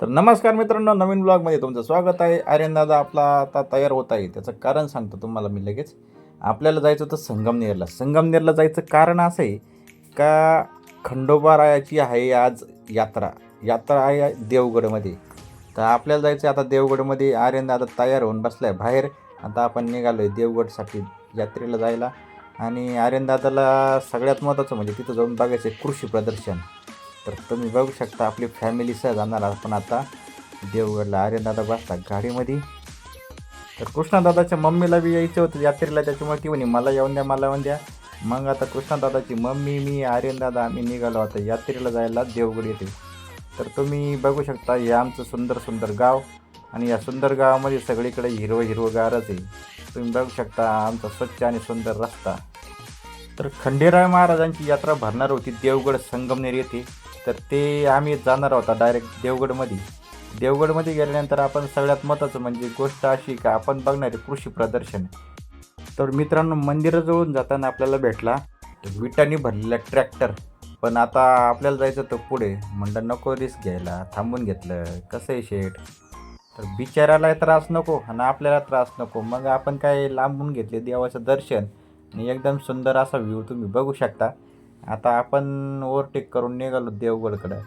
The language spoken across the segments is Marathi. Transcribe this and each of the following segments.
तर नमस्कार मित्रांनो नवीन ब्लॉगमध्ये तुमचं स्वागत आहे. आर्यन दादा आपला आता तयार होत आहे. त्याचं कारण सांगतो तुम्हाला मी लगेच. आपल्याला जायचं होतं संगमनेरला. संगमनेरला जायचं कारण असं आहे का खंडोबारायाची आहे आज यात्रा. यात्रा आहे देवगडमध्ये. तर आपल्याला जायचं आहे आता देवगडमध्ये. आर्यन दादा तयार होऊन बसला आहे बाहेर. आता आपण निघालो आहे देवगडसाठी यात्रेला जायला. आणि आर्यन दादाला सगळ्यात महत्त्वाचं म्हणजे तिथं जाऊन बघायचं आहे कृषी प्रदर्शन. तर तुम्ही बघू शकता आपली फॅमिलीसह जाणार आपण आता देवगडला. अरे दादा बसला गाडीमध्ये. तर कृष्णादादाच्या मम्मीला बी यायचं होतं यात्रेला त्याच्यामुळे ती म्हणे मला येऊन द्या मला येऊन द्या. मग आता कृष्णादादाची मम्मी मी आर्यन दादा आम्ही निघालो आता यात्रेला जायला देवगड येते तर तुम्ही बघू शकता हे आमचं सुंदर सुंदर गाव आणि या सुंदर गावामध्ये सगळीकडे हिरवं हिरवं गारच आहे. तुम्ही बघू शकता आमचा स्वच्छ आणि सुंदर रस्ता. तर खंडेराय महाराजांची यात्रा भरणार होती देवगड संगमनेर येथे. तर ते आम्ही जाणार होता डायरेक्ट देवगडमध्ये. देवगडमध्ये गेल्यानंतर आपण सगळ्यात महत्त्वाचं म्हणजे गोष्ट अशी का आपण बघणारे कृषी प्रदर्शन. तर मित्रांनो मंदिराजवळून जाताना आपल्याला भेटला विटांनी भरलेला ट्रॅक्टर पण आता आपल्याला जायचं होतं पुढे. म्हणलं नको रिस्क घ्यायला थांबून घेतलं. कसं आहे शेठ? तर बिचाराला त्रास नको आणि आपल्याला त्रास नको. मग आपण काय लांबून घेतले देवाचं दर्शन. आणि एकदम सुंदर असा व्ह्यू तुम्ही बघू शकता. आता आपण ओव्हरटेक करून निघालो देवगडकडं.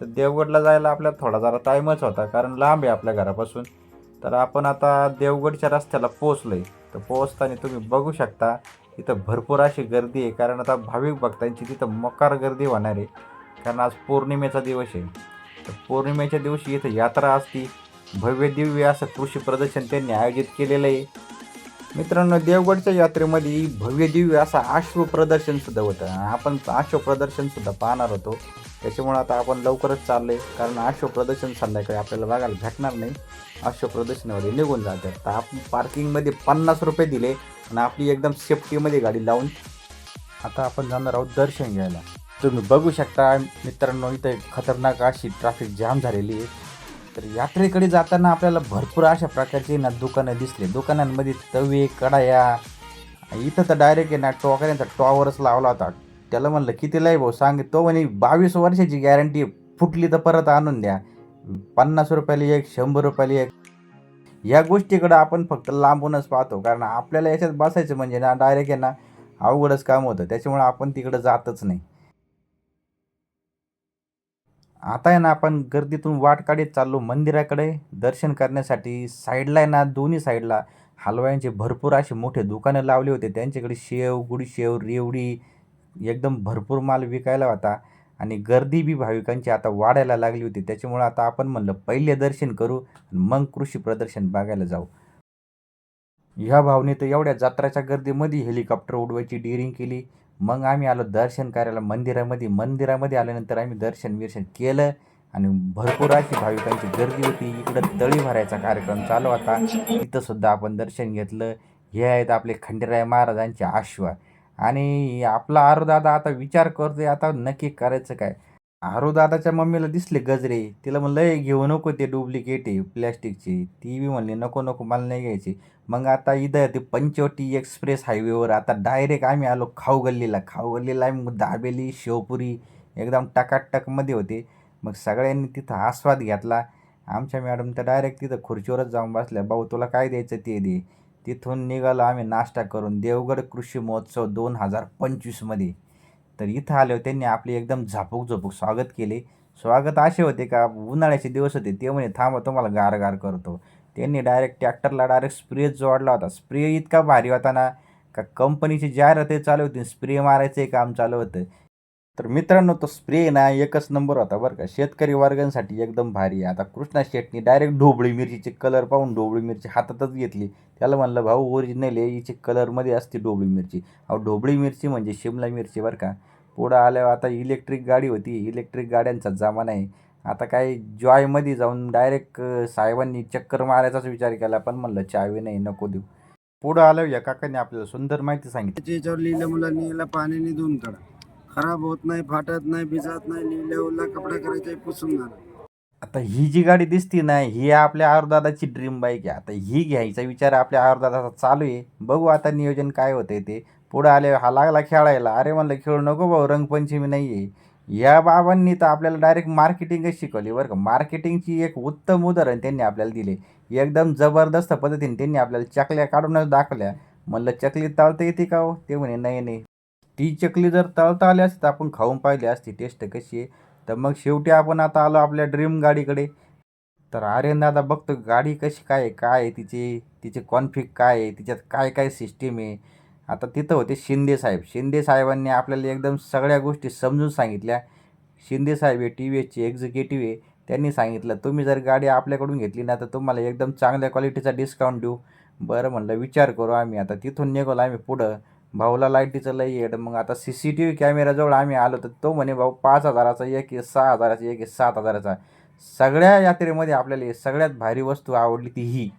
तर देवगडला जायला आपल्याला थोडा जरा टाईमच होता कारण लांब आहे आपल्या घरापासून. तर आपण आता देवगडच्या रस्त्याला पोचलो आहे तर पोचताना तुम्ही बघू शकता इथं भरपूर अशी गर्दी आहे. कारण आता भाविक भक्तांची तिथं मकार गर्दी होणार आहे. कारण आज पौर्णिमेचा दिवस आहे. तर पौर्णिमेच्या दिवशी इथं यात्रा असती. भव्य दिव्य असं कृषी प्रदर्शन त्यांनी आयोजित केलेलं आहे. मित्रांनो देवगडच्या यात्रेमध्ये भव्य दिव्य असा अश्व प्रदर्शन सुद्धा होतं. आपण अश्व प्रदर्शनसुद्धा पाहणार होतो. त्याच्यामुळे आता आपण लवकरच चाललोय. कारण आश्व प्रदर्शन संध्याकाळी आपल्याला बघायला भेटणार नाही. अश्व प्रदर्शनामध्ये निघून जातात. तर आपण पार्किंगमध्ये पन्नास रुपये दिले आणि आपली एकदम सेफ्टीमध्ये गाडी लावून आता आपण जाणार आहोत दर्शन घ्यायला. तुम्ही बघू शकता मित्रांनो इथे खतरनाक अशी ट्रॅफिक जाम झालेली आहे. तर यात्रेकडे जाताना आपल्याला भरपूर अशा प्रकारची ना दुकानं दिसले. दुकानांमध्ये तवे कडाया इथं तर डायरेक्ट आहे ना टॉकऱ्यांचा टॉवरच लावला होता. त्याला म्हणलं कितीला आहे भाऊ सांग तो म्हणे बावीस वर्षाची गॅरंटी फुटली तर परत आणून द्या. पन्नास रुपयाला एक शंभर रुपयाला एक. या गोष्टीकडं आपण फक्त लांबूनच पाहतो कारण आपल्याला याच्यात बसायचं म्हणजे ना डायरेक्ट आहे ना अवघडच काम होतं. त्याच्यामुळे आपण तिकडं जातच नाही. आता आहे ना आपण गर्दीतून वाट काढत चाललो मंदिराकडे. दर्शन करण्यासाठी साईडला आहे ना दोन्ही साईडला हलवायांचे भरपूर असे मोठे दुकानं लावले होते. त्यांच्याकडे शेव गुडशेव रेवडी एकदम भरपूर माल विकायला होता. आणि गर्दी बी भाविकांची आता वाढायला लागली होती. त्याच्यामुळं आता आपण म्हणलं पहिले दर्शन करू मग कृषी प्रदर्शन बघायला जाऊ. ह्या भावने तर एवढ्या जत्राच्या गर्दीमध्ये हेलिकॉप्टर उडवायची डिरिंग केली. मग आम्ही आलो दर्शन करायला मंदिरामध्ये. मंदिरामध्ये आल्यानंतर आम्ही दर्शन बिर्शन केलं आणि भरपूर अशी भाविकांची गर्दी होती. इकडं तळी भरायचा कार्यक्रम चालू होता. तिथं सुद्धा आपण दर्शन घेतलं. हे आहेत आपले खंडेराय महाराजांचे आश्वा आणि आपला आरुदादा आता विचार करतोय आता नक्की करायचं काय? आरुदादाच्या मम्मीला दिसले गजरे. तिला म्हणलं घेऊ नको ते डुप्लिकेट आहे प्लॅस्टिकची. ती बी म्हणली नको नको मला नाही घ्यायची. मग आता इथं ते पंचवटी एक्सप्रेस हायवेवर आता डायरेक्ट आम्ही आलो खाऊ गल्लीला खाऊ गल्लीला आम्ही दाबेली शेवपुरी एकदम टकाटकमध्ये होते. मग सगळ्यांनी तिथं आस्वाद घेतला. आमच्या मॅडम तर डायरेक्ट तिथं खुर्चीवरच जाऊन बसल्या. भाऊ तुला काय द्यायचं ते दे. तिथून निघालो आम्ही नाश्ता करून. देवगड कृषी महोत्सव दोन हजार पंचवीसमध्ये तर इथं आले त्यांनी आपले एकदम झापूक झोपूक स्वागत केले. स्वागत असे होते का? उन्हाळ्याचे दिवस होते. ते म्हणे थांबा तुम्हाला गार गार करतो. त्यांनी डायरेक्ट ट्रॅक्टरला डायरेक्ट स्प्रे जोडला होता. स्प्रे इतका भारी होता ना का कंपनीची जाहिराती चालू होती. स्प्रे मारायचं काम चालू होतं. तर मित्रांनो तो स्प्रे ना एकच नंबर होता बरं का. शेतकरी वर्गांसाठी एकदम भारी आहे. आता कृष्णा शेटनी डायरेक्ट ढोबळी मिरचीचे कलर पाहून ढोबळी मिरची हातातच घेतली. त्याला म्हणलं भाऊ ओरिजिनल आहे. हिचे कलरमध्ये असते ढोबळी मिरची. अहो ढोबळी मिरची म्हणजे शिमला मिरची बरं का. पुढं आल्यावर आता इलेक्ट्रिक गाडी होती. इलेक्ट्रिक गाड्यांचा जमाना आहे. आता काय जॉयमध्ये जाऊन डायरेक्ट साहेबांनी चक्कर मारायचाच विचार केला पण म्हणलं चावी नाही नको देऊ. पुढं आल्यावर या काकांनी आपल्याला सुंदर माहिती सांगितली. त्याच्यावर लिहिलं मुलांनी याला पाण्याने धुवून काढा. खराब होत नाही फाटत नाही भिजत नाही लिहिल्या ओला कपडा करायचा पुसून घाला. आता ही जी गाडी दिसती ना ही आपल्या आरुदादाची ड्रीम बाईक आहे. आता ही घ्यायचा विचार आपल्या आरुदादाचा चालू आहे. बघू आता नियोजन काय होतंय ते. पुढं आले हा लागला खेळायला. अरे म्हणलं खेळू नको भाऊ रंगपंचमी नाही आहे या बाबांनी तर आपल्याला डायरेक्ट मार्केटिंगच शिकवली बरं का. मार्केटिंगची एक उत्तम उदाहरण त्यांनी आपल्याला दिले. एकदम जबरदस्त पद्धतीने त्यांनी आपल्याला चकल्या काढूनच दाखवल्या. म्हणलं चकली तळता येते का हो? ते म्हणे नाही नाही. ती चकली जर तळता आली असती तर आपण खाऊन पाहिली असती. टेस्ट कशी आहे? तर मग शेवटी आपण आता आलो आपल्या ड्रीम गाडीकडे. तर आर्यन दादा बघतो गाडी कशी काय आहे काय आहे तिची? तिचे कॉन्फिक काय आहे? तिच्यात काय काय सिस्टीम आहे? आता तिथं होते शिंदे साहेब. शिंदे साहेबांनी आपल्याला एकदम सगळ्या गोष्टी समजून सांगितल्या. शिंदे साहेब हे टी व्ही एसचे एक्झिक्युटिव्ह आहे. त्यांनी सांगितलं तुम्ही जर गाडी आपल्याकडून घेतली ना तर तुम्हाला एकदम चांगल्या क्वालिटीचा डिस्काउंट देऊ. बरं म्हणलं विचार करू आम्ही. आता तिथून निघालो आम्ही पुढं. भाऊला लाईटीचं लई येड. मग आता सी सी टी व्ही कॅमेराजवळ आम्ही आलो तर तो म्हणे भाऊ पाच हजाराचा एक सहा हजाराचा एक सात हजाराचा. सगळ्या यात्रेमध्ये आपल्याला सगळ्यात भारी वस्तू आवडली ती ही.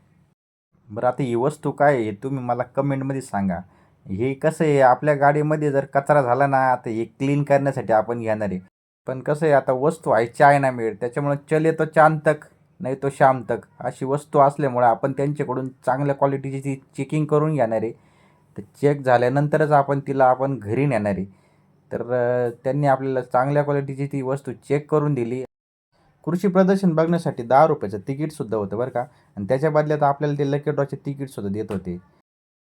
बरं आता ही वस्तू काय आहे तुम्ही मला कमेंटमध्ये सांगा. हे कसं आहे आपल्या गाडीमध्ये जर कचरा झाला ना तर हे क्लीन करण्यासाठी आपण घेणार आहे. पण कसं आहे आता वस्तू आहे चायना मेड त्याच्यामुळं चले तो चांद तक नाही तो शाम तक अशी वस्तू असल्यामुळं आपण त्यांच्याकडून चांगल्या क्वालिटीची ती चेकिंग करून घेणार आहे. तर चेक झाल्यानंतरच आपण तिला आपण घरी नेणार आहे. तर त्यांनी आपल्याला चांगल्या क्वालिटीची ती वस्तू चेक करून दिली. कृषी प्रदर्शन बघण्यासाठी दहा रुपयाचं तिकीटसुद्धा होतं बरं का. आणि त्याच्या बदल्यात आपल्याला ते लकी ड्रॉचे तिकीटसुद्धा देत होते.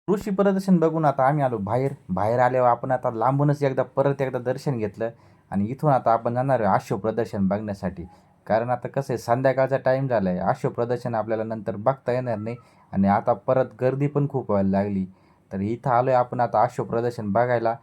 कृषी प्रदर्शन बघून आता आम्ही आलो बाहेर. बाहेर आल्यावर आपण आता लांबूनच एकदा परत एकदा दर्शन घेतलं आणि इथून आता आपण जाणार आहे आशो प्रदर्शन बघण्यासाठी. कारण आता कसं आहे संध्याकाळचा टाईम झाला आहे आशो प्रदर्शन आपल्याला नंतर बघता येणार नाही आणि आता परत गर्दी पण खूप व्हायला लागली. तर इथं आलो आहे आपण आता आशो प्रदर्शन बघायला.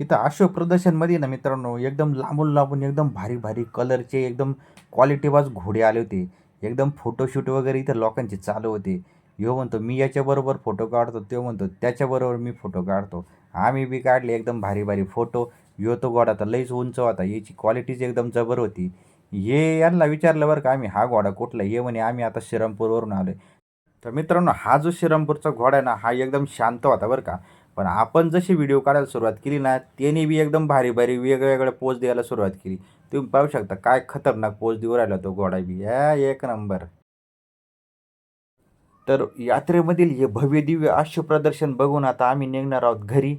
इथं आशो प्रदर्शनमध्ये ना मित्रांनो एकदम लांबून लांबून एकदम भारी भारी कलरचे एकदम क्वालिटीवाज घोडे आले होते. एकदम फोटोशूट वगैरे इथं लोकांचे चालू होते. ह्यो म्हणतो मी याच्याबरोबर फोटो काढतो. तो म्हणतो त्याच्याबरोबर मी फोटो काढतो. आम्ही बी काढले एकदम भारी भारी फोटो ह्यो तो घोडा तर लईच उंच होता याची क्वालिटीच एकदम जबर होती. हे यांना विचारलं बरं का आम्ही हा घोडा कुठला हे म्हणे आम्ही आता श्रीरामपूरवरून आलो तर मित्रांनो हा जो श्रीरामपूरचा घोडा आहे ना हा एकदम शांत होता बरं का. पण आपण जशी व्हिडिओ काढायला सुरुवात केली ना त्याने बी एकदम भारी भारी वेगवेगळ्या पोज द्यायला सुरुवात केली. तुम्ही पाहू शकता काय खतरनाक पोज देऊ राहिला तो घोडा बी. या एक नंबर. तर यात्रेमधील हे भव्य दिव्य आश्य प्रदर्शन बघून आता आम्ही निघणार आहोत घरी.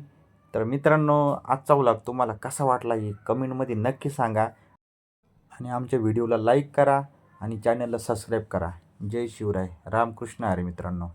तर मित्रांनो आजचा व्लॉग तुम्हाला कसा वाटला हे कमेंटमध्ये नक्की सांगा. आणि आमच्या व्हिडिओला लाईक करा आणि चॅनलला सबस्क्राईब करा. जय शिवराय. रामकृष्ण. अरे मित्रांनो.